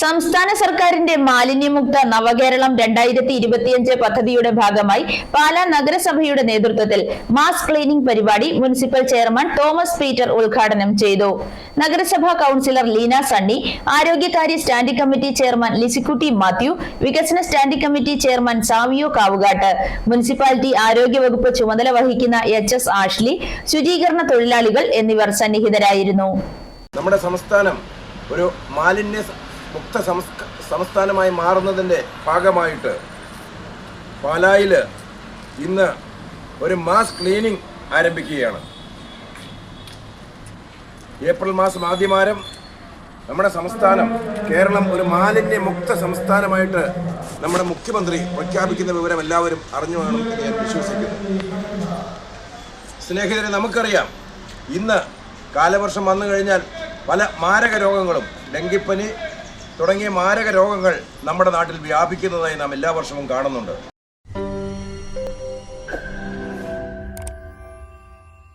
സംസ്ഥാന സർക്കാരിന്റെ മാലിന്യമുക്ത നവകേരളം രണ്ടായിരത്തി ഇരുപത്തിയഞ്ച് പദ്ധതിയുടെ ഭാഗമായി പാലാ നഗരസഭയുടെ നേതൃത്വത്തിൽ മാസ് ക്ലീനിംഗ് പരിപാടി മുനിസിപ്പൽ ചെയർമാൻ തോമസ് പീറ്റർ ഉദ്ഘാടനം ചെയ്തു. നഗരസഭാ councillor Leena Sunny ആരോഗ്യകാര്യ standing committee chairman Lissykutty Mathew വികസന standing committee chairman Savio Kavukattu municipality ആരോഗ്യ വകുപ്പ് ചുമതല വഹിക്കുന്ന എച്ച് എസ് ആഷ്ലി ശുചീകരണ തൊഴിലാളികൾ എന്നിവർ സന്നിഹിതരായിരുന്നു. നമ്മുടെ സംസ്ഥാനം ഒരു മാലിന്യ മുക്ത സംസ്ഥാനമായി മാറുന്നതിന്റെ ഭാഗമായിട്ട് പാലായിൽ ഇന്ന് ഒരു മാസ് ക്ലീനിങ് ആരംഭിക്കുകയാണ്. ഏപ്രിൽ മാസം ആദ്യമാരം നമ്മുടെ സംസ്ഥാനം കേരളം ഒരു മാലിന്യമുക്ത സംസ്ഥാനമായിട്ട് നമ്മുടെ മുഖ്യമന്ത്രി പ്രഖ്യാപിക്കുന്ന വിവരം എല്ലാവരും അറിഞ്ഞു വേണം എന്ന് ഞാൻ വിശ്വസിക്കുന്നു. സ്നേഹിതരെ നമുക്കറിയാം ഇന്ന് കാലവർഷം വന്നു കഴിഞ്ഞാൽ പല മാരക രോഗങ്ങളും ഡെങ്കിപ്പനി തുടങ്ങിയ മാരക രോഗങ്ങൾ നമ്മുടെ നാട്ടിൽ വ്യാപിക്കുന്നതായി നാം എല്ലാ വർഷവും കാണുന്നുണ്ട്.